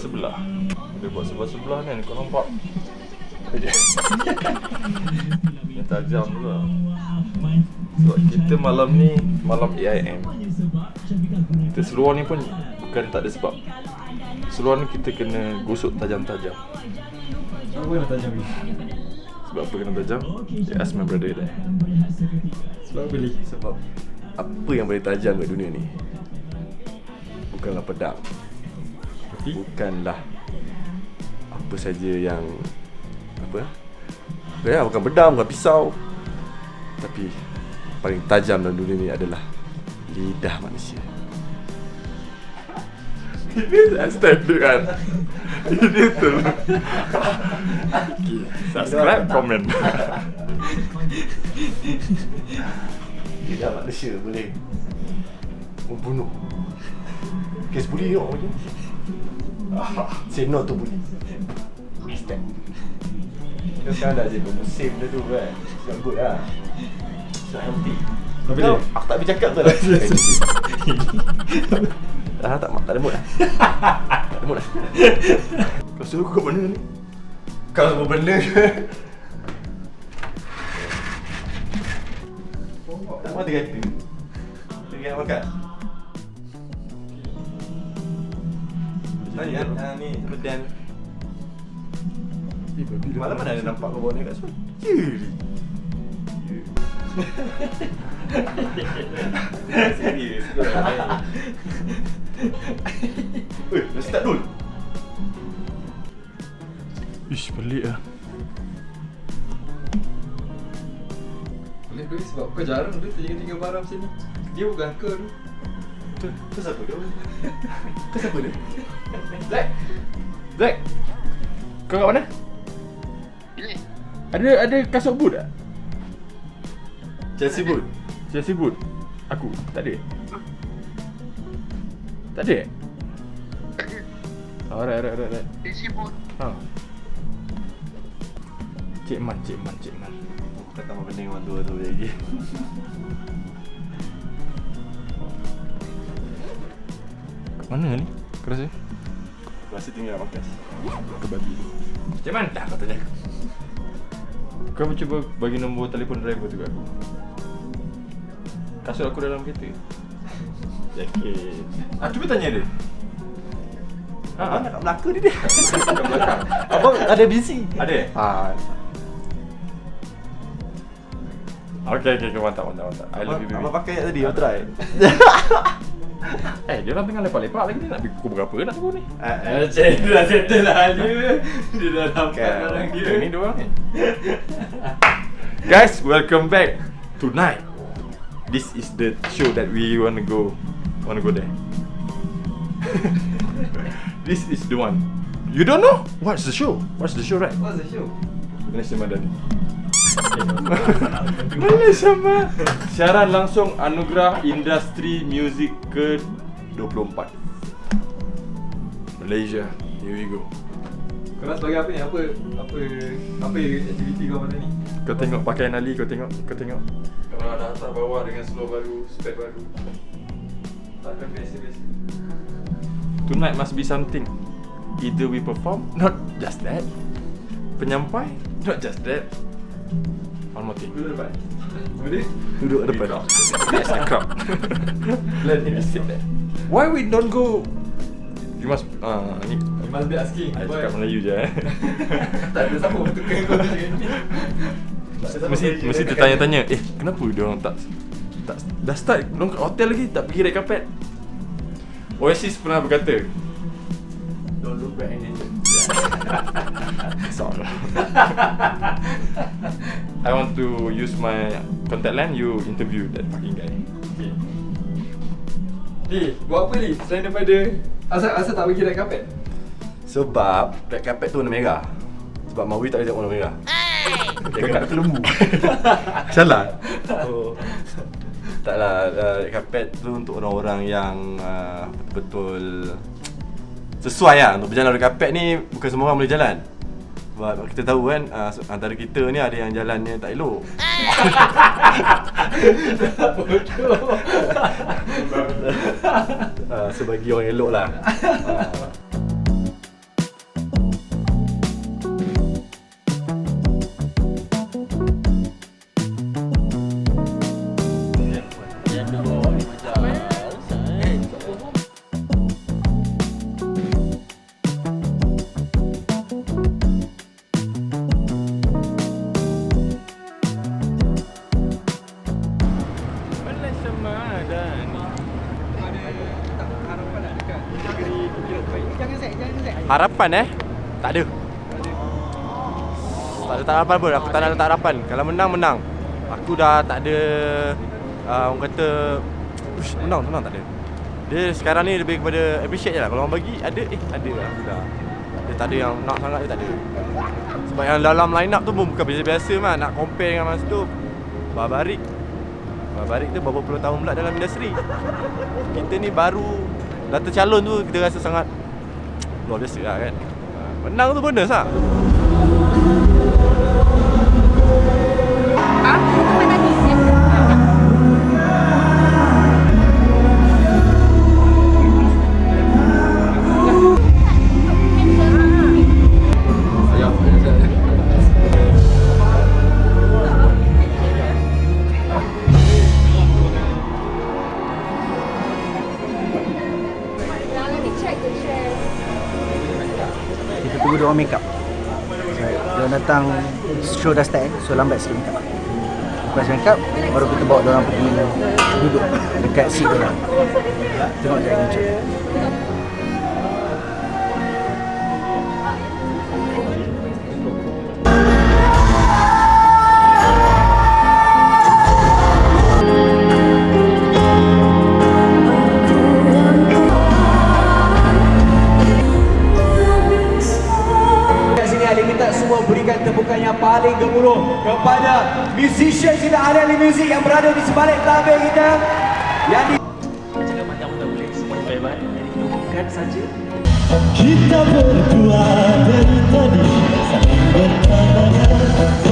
buat sebelah-sebelah. Dia buat sebelah-sebelah kan kau nampak. Dia Yang tajam tu lah. Sebab kita malam ni malam AIM. Kita seluar ni pun bukan tak ada sebab. Seluar ni kita kena gosok tajam-tajam. Apa yang tajam ni? Sebab apa kena tajam? They ask my brother there. Sebab apa ni? Sebab apa yang paling tajam kat dunia ni Bukanlah pedang Tapi Bukanlah Apa saja yang Apa? Ya, bukan pedang, bukan pisau. Tapi Paling tajam dalam dunia ni adalah Lidah manusia. Ini tak standard kan? Ini tu. Okay. Subscribe, komen. Lidah manusia boleh Membunuh. Kes bully tengok macam ni. Say no to bully Hashtag Kita sekarang dah jadi musim dia tu kan? Sudah good lah. Sudah healthy. Apa Tahu, dia? Aku tak boleh cakap tu lah. Ah, tak, tak ada mood lah. Tak ada mood lah. Kau suruh aku kat mana ni? Kau apa benda ke? Tak mahu dia kata? Dia kata makan Tanya kan, ah, ni. Pedan Malam mana ada nampak kau bawa ni kat sana? Ya Serius kau tak main Weh, dah start dulu Ish, pelik lah. Boleh boleh sebab kau jarang tu tinggal-tinggal barang macam ni. Dia bukan kau tu? Tu siapa dia? Tu siapa dia? Zack Zack Kau kat mana? Ada ada kasut boot tak? Chelsea Boot Chelsea boot. Aku tak ada. Tak ada. Alright, alright, alright. alright. Ha. Cik Man, Cik Man, Cik Man. Kau tak mahu pening orang tua tu lagi mana ni? Kau rasa? Rasa tinggal makas Ke babi. Cik Man, dah kau tanya aku. Kau cuba bagi nombor telefon driver tu kat aku. Kasut aku dalam kereta. Yakin Ah, cuba tanya dia Ha, ha. nak kat Melaka ni dia Kat belakang. Abang ada busy Ada? Ah, Okay, okay, okay, mantap, mantap, mantap. I love you, baby. abang pakai ayat tadi, abang try Eh, dia orang tengah lepak-lepak lagi ni nak pergi pukul berapa nak suruh ni? Ah, ah. Dia dah settle lah dia Dia dah dapat barang dia ni dua orang ni. Guys, welcome back tonight. This is the show that we want to go, want to go there. This is the one. You don't know? What's the show? What's the show, right? What's the show? Malaysia Madani. Malaysia Madani. Siaran langsung Anugerah Industri Music ke-24. Malaysia. Here we go. Kau nak sebagai apa ni? Apa apa apa aktiviti kau mana ni? Kau tengok pakaian Ali, kau tengok, kau tengok. Kalau ada atas bawah dengan slow baru, spec baru. Takkan biasa-biasa. Tonight must be something. Either we perform, not just that. Penyampai, not just that. One more thing. Duduk depan. Boleh? Duduk depan Yes, the crowd. Let me sit there. Why we don't go? You must, ah ni. You must be asking. I cakap Melayu je eh. Tak ada siapa bertukar kau tu ni. mesti mesti tertanya-tanya, eh kenapa dia orang tak tak dah start belum kat hotel lagi tak pergi red carpet. Oasis pernah berkata, Don't look back and enjoy Sorry. I want to use my contact lens. You interview that fucking guy. Okay. Li, buat apa Li? Selain daripada Asal asal tak pergi red carpet? Sebab red carpet tu warna merah Sebab Mawi tak tengok warna merah Dia kat tu lembu Salah oh. Taklah uh, red carpet tu untuk orang-orang yang uh, Betul-betul Sesuai lah untuk berjalan red carpet ni Bukan semua orang boleh jalan Sebab kita tahu kan uh, Antara kita ni ada yang jalannya tak elok. Uh, Sebagi orang elok lah. uh, Harapan eh? Tak ada. Tak ada tak harapan pun. Aku tak nak letak harapan. Kalau menang, menang. Aku dah tak ada uh, orang kata Ush, menang, menang tak ada. Dia sekarang ni lebih kepada appreciate je lah. Kalau orang bagi, ada, eh ada lah. Dah. Dia tak ada yang nak sangat, dia tak ada. Sebab yang dalam line up tu pun bukan biasa-biasa mah Nak compare dengan masa tu Barbarik Barbarik tu berapa puluh tahun pula dalam industri Kita ni baru Dah tercalon tu kita rasa sangat Luar biasa lah kan. Ha, Menang tu bonus lah Show dah start eh? So lambat sikit make up Lepas make up Baru kita bawa orang pergi Duduk Dekat seat dia Tengok dia macam paling gemuruh kepada musician kita ahli muzik yang berada di sebalik tabir kita. Yang di Kita berdua dari tadi saling berpandangan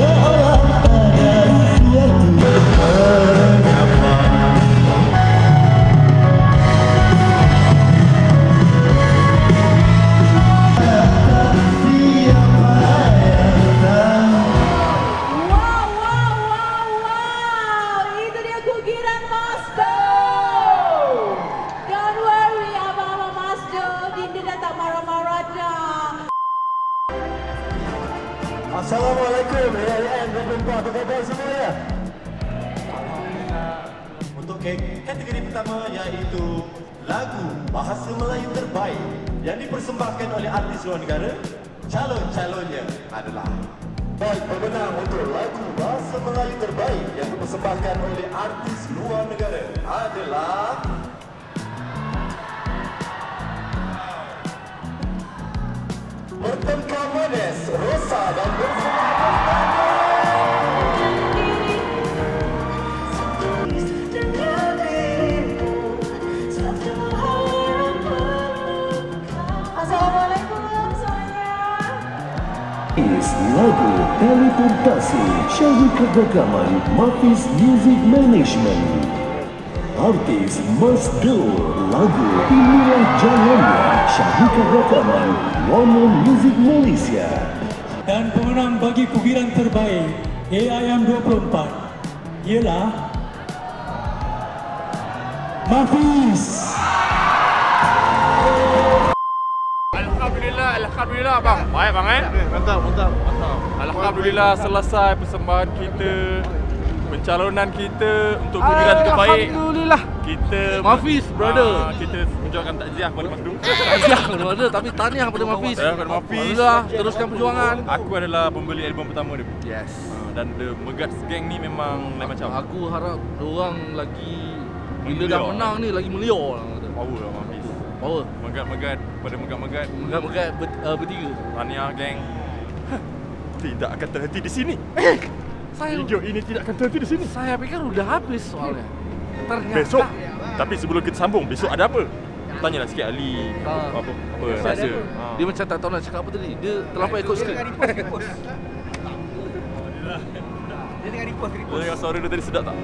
teleportasi syarikat rekaman Mafis Music Management Artis Mas Do Lagu Inilah Jalannya Syarikat rekaman Warner Music Malaysia Dan pemenang bagi kugiran terbaik AIM 24 ialah Mafis. Alhamdulillah, Alhamdulillah bang. Baik bang eh. Mantap, mantap, mantap. Alhamdulillah selesai persembahan kita. Pencalonan kita untuk kugiran terbaik. Alhamdulillah. Kita Mafis, brother. Ah, kita menjualkan takziah kepada Mas Du. Tahniah kepada tapi tahniah kepada Mafis. Tahniah kepada Mafis. Alhamdulillah, teruskan perjuangan. Aku adalah pembeli album pertama dia. Yes. Ah, Dan The Megats Gang ni memang lain macam. Aku harap orang lagi bila dah menang ni lagi melior lah kata. Power lah Mafis. Power. Megat-megat pada megat-megat. Megat-megat ber, uh, bertiga. Tahniah gang. Tidak akan terhenti di sini. Saya Video ini tidak akan terhenti di sini. saya fikir udah habis soalnya. Ternyata Besok. Tapi sebelum kita sambung, besok ada apa? Tanyalah sikit Ali. Ah. Apa apa, apa rasa? Ah. Dia macam tak tahu nak cakap apa tadi. Dia terlampau ikut skrip. Boleh dengar suara dia tadi sedap tak?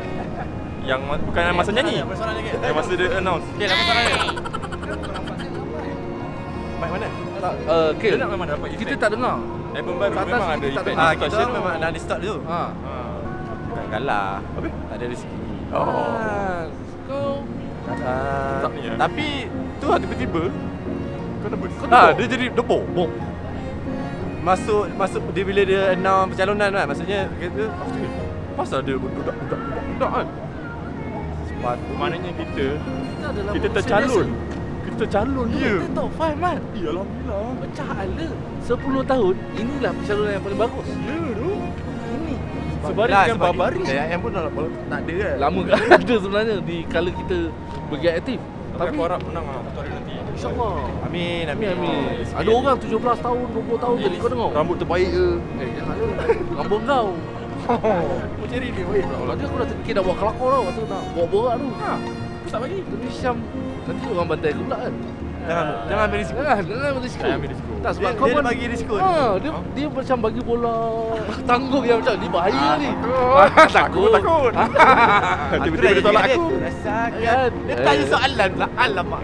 Yang bukan yang masa nyanyi. Yang masa dia announce. Okey, apa soalannya? Mic mana? Tak, uh, Dia Kil, nak memang dapat kita event. tak dengar. Album baru Kat atas memang ada kita event dengar. Ah, kita tu. memang dah di start dulu Ha. Ah. Tak kalah Apa? Tak ada rezeki Oh. Ah, Kau Ah, Tak ni, eh? Tapi Tu lah tiba-tiba Kau dah Ah, Ah, dia jadi debok. Bom. Masuk masuk dia bila dia announce pencalonan kan. Maksudnya kata "Astagfirullah, pasal dia budak budak budak kan. Sepatu Maknanya kita kita adalah kita manusia tercalon. biasa. Kita Ya. Top 5 man Ya Alhamdulillah Pecah ala 10 tahun Inilah pencalonan yang paling bagus Ya tu Ini Sebari dengan Barbari AIM pun tak, tak ada kan Lama kan ada sebenarnya di kala kita bergiat aktif. Tapi Tapi aku harap menang lah Satu hari nanti insyaAllah. Amin Amin amin. Sikit Ada orang 17 tahun, 20 tahun jadi kau dengar. Rambut terbaik ke Eh jangan. Rambut kau. Macam ni dia baik Tadi aku dah terfikir dah buat kelakor tau. Kata nak bawa borak tu. Ha Aku tak bagi Tapi Syam nanti orang bantai aku pula kan. Jangan Jangan ambil risiko Jangan, jangan ambil risiko. Jangan ambil risiko. Tak sebab Dia- kau dia pun bagi risiko. Ha, dia dia macam bagi bola tanggung yang macam ni bahaya ni. Takut Takut Tiba-tiba dia tolak aku Rasa Kan? Dia tanya soalan pula Alamak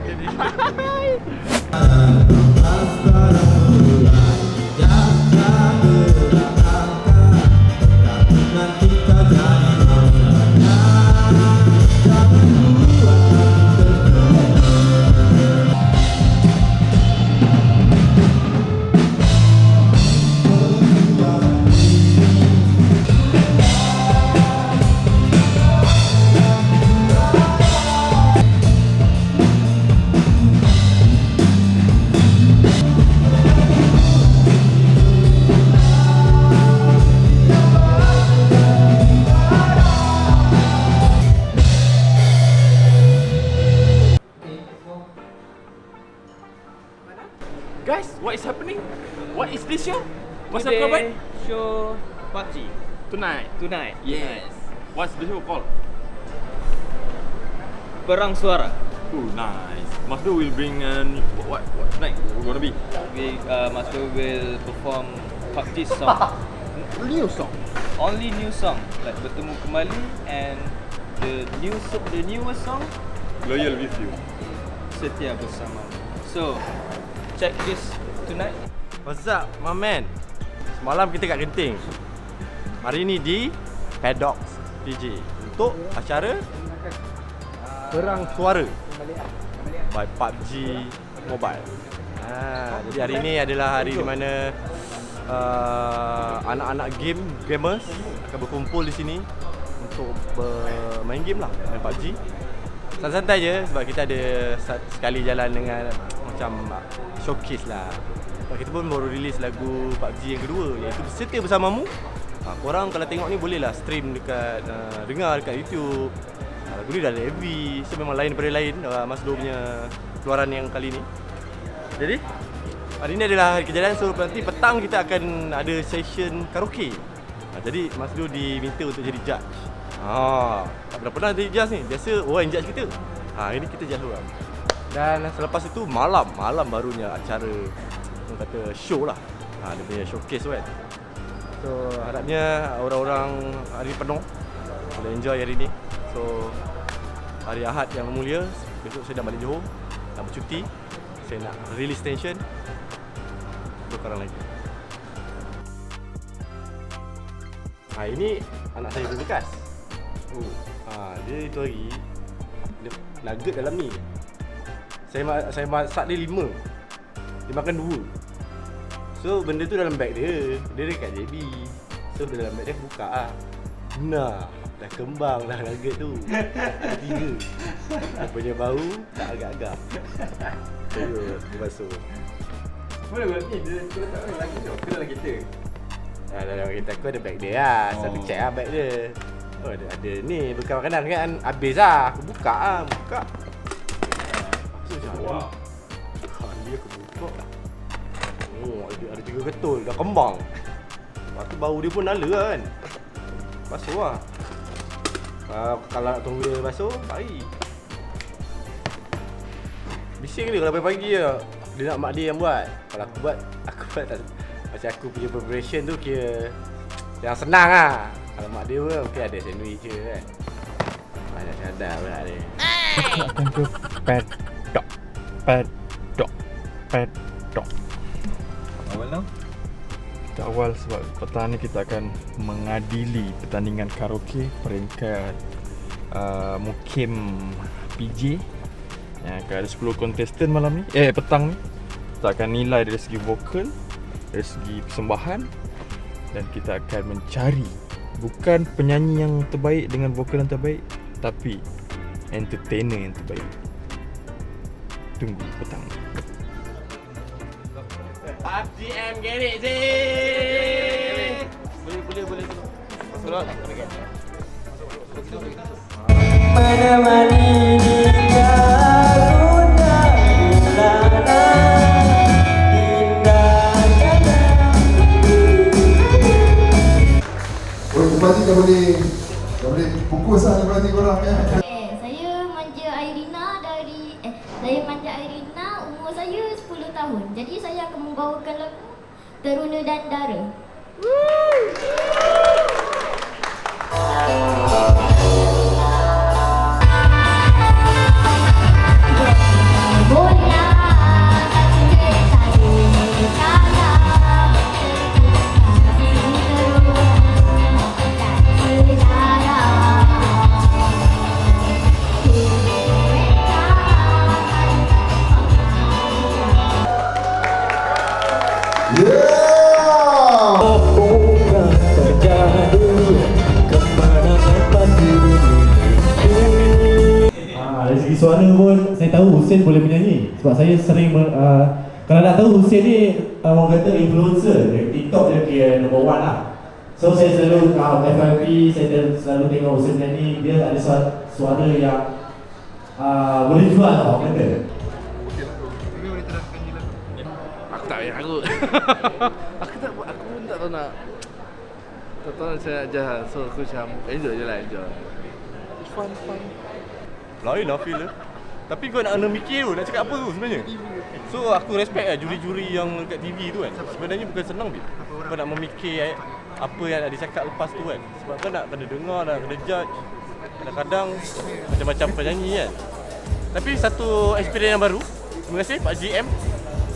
Perang suara. Oh, nice. Masdo will bring uh, new- what what night we're gonna be? We uh, Master will perform PUBG song. New song. Only new song like bertemu kembali and the new so- the newest song Loyal with you setia bersama. So check this tonight. What's up my man Semalam kita kat Genting Hari ni di Paddock PJ Untuk acara Perang Suara By PUBG Mobile. Ha, Jadi hari ni adalah hari di mana uh, Anak-anak game Gamers Akan berkumpul di sini Untuk bermain game lah Main PUBG Santai-santai je Sebab kita ada Sekali jalan dengan Macam Showcase lah. Sebab kita pun baru release lagu PUBG yang kedua Iaitu Setia Bersamamu. Ha, Korang kalau tengok ni boleh lah stream dekat uh, Dengar dekat YouTube ha, Lagu ni dah MV So memang lain daripada lain uh, Mas Do punya keluaran yang kali ni. Jadi? Hari ni adalah hari kejadian So nanti petang kita akan ada session karaoke. Ha, Jadi Mas Do diminta untuk jadi judge. Ha, tak pernah pernah jadi judge ni. Biasa orang yang judge kita. Ha, Hari ni kita judge orang. Dan selepas itu malam Malam barunya acara Orang kata show lah. Ha, Dia punya showcase kan. So harapnya orang-orang hari penuh Boleh enjoy hari ni. So Hari Ahad yang mulia Besok saya dah balik Johor Nak bercuti Saya nak release tension Berkorang lagi Ha ini anak saya bekas Oh, ha, dia itu hari dia nugget dalam ni. Saya saya masak dia lima. Dia makan dua. So benda tu dalam beg dia. Dia dekat JB. So dalam beg dia aku buka ah. Nah, dah kembang dah nugget tu. Ada tiga. Dia punya bau tak agak-agak. Terus dia basuh. Mana buat ni? Dia kau letak mana lagi tu? Ke dalam kereta? Ah, dalam kereta aku ada beg dia lah. So aku Oh. check lah beg dia. Oh ada, ada ni bekal makanan kan. Habis lah. Aku buka lah. Buka. Kali aku buka. Oh ada, ada tiga ketul. Dah kembang. Lepas tu bau dia pun nala kan. Basuh lah. Ah, kalau nak tunggu dia basuh, baik. Bising dia kalau pagi-pagi je. Dia nak mak dia yang buat. Kalau aku buat, aku buat tak macam aku punya preparation tu kira yang senang lah. Kalau mak dia pun mungkin ada sandwich je kan. Banyak cadar pula dia. Akan ke paddock Paddock Paddock Awal now? Kita awal sebab petang ni kita akan mengadili pertandingan karaoke peringkat uh, Mukim PJ yang akan ada 10 kontestan malam ni. Eh petang ni. Kita akan nilai dari segi vokal Dari segi persembahan Dan kita akan mencari Bukan penyanyi yang terbaik dengan vokal yang terbaik Tapi entertainer yang terbaik. Tunggu petang. FGM get it Zee Boleh boleh boleh. Masuk Oh, berarti dah boleh dah boleh fokus lah berarti korang ya. Teruna dan Dara. Sebab saya sering uh, kalau nak tahu Hussein ni uh, orang kata influencer dari TikTok dia kira number one lah so saya selalu uh, FYP saya selalu, tengok Hussein menyanyi dia ada suara, suara yang uh, boleh jual lah orang kata Aku tak payah aku. aku tak aku pun tak tahu nak tak tahu macam nak jahat. So aku macam enjoy je lah enjoy. It's fun fun. Lain lah feel dia. Tapi kau nak kena mikir tu, nak cakap apa tu sebenarnya. So aku respect lah juri-juri yang kat TV tu kan. Sebenarnya bukan senang dia. Kau nak memikir eh, apa yang nak dicakap lepas tu kan. Sebab kau nak kena dengar, nak kena judge. Kadang-kadang macam-macam penyanyi kan. Tapi satu experience yang baru. Terima kasih Pak GM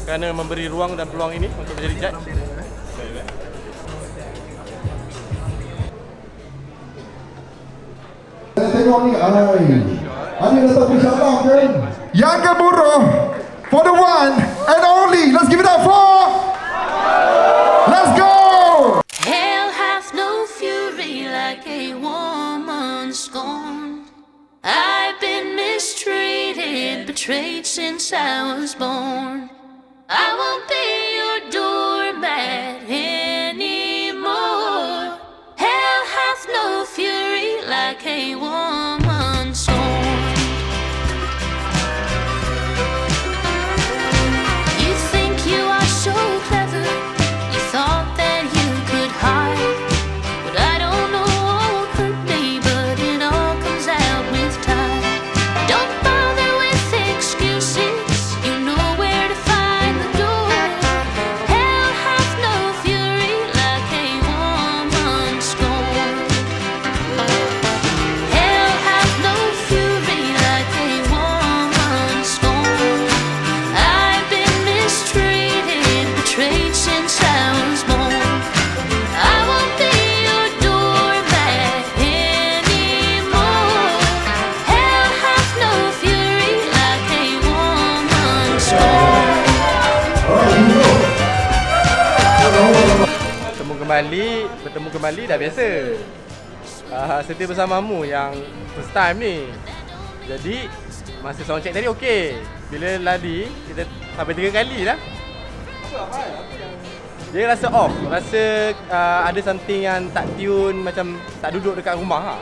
kerana memberi ruang dan peluang ini untuk menjadi judge. Saya tengok ni ai. Ada yang datang bersabang kan? Yang gemuruh for the one and only. Let's give it up for Let's go! Hell hath no fury like a woman scorned. I've been mistreated, betrayed since I was born. I won't be Kembali, bertemu kembali dah biasa. Uh, setia bersamamu yang first time ni. Jadi masa sound check tadi okey. Bila lari kita sampai tiga kali lah. Dia rasa off, rasa uh, ada something yang tak tune macam tak duduk dekat rumah lah.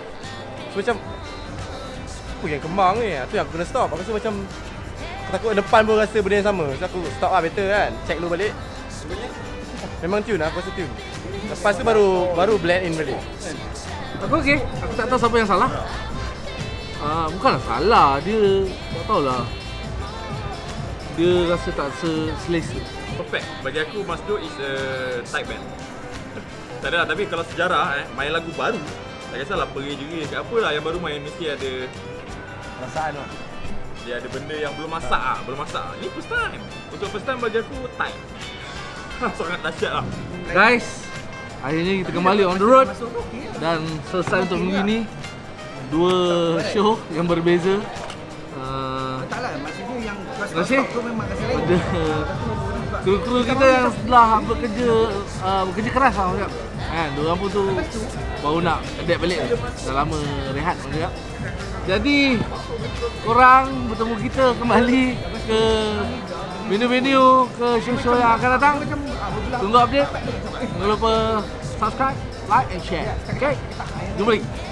So macam apa yang kemang ni? Tu yang aku kena stop. Aku rasa macam aku takut depan pun rasa benda yang sama. So aku stop lah better kan. Check dulu balik. Memang tune lah, aku rasa tune. Lepas tu baru baru blend in balik. Aku okey. Aku tak tahu siapa yang salah. Ah, bukanlah salah, dia tak tahulah. Dia rasa tak se selesa. Perfect. Bagi aku Masdo is a type band. Tak ada lah, tapi kalau sejarah eh, main lagu baru, tak kisahlah peri-jeri ke apa lah yang baru main mesti ada Perasaan lah. dia ada benda yang belum masak ah, belum masak. Ini first time. Untuk first time bagi aku type. Sangat dahsyat lah. Guys, akhirnya kita kembali on the road dan selesai untuk minggu ini. Dua show yang berbeza. Uh, Tak lah, maksudnya yang kasih. kru-kru kita yang setelah bekerja uh, bekerja keras lah macam. Kan, diorang pun tu baru nak adapt balik Dah lama rehat juga Jadi, korang bertemu kita kembali ke venue-venue, ke show-show yang akan datang. Tunggu update. Jangan lupa subscribe, like and share. Okay, jumpa lagi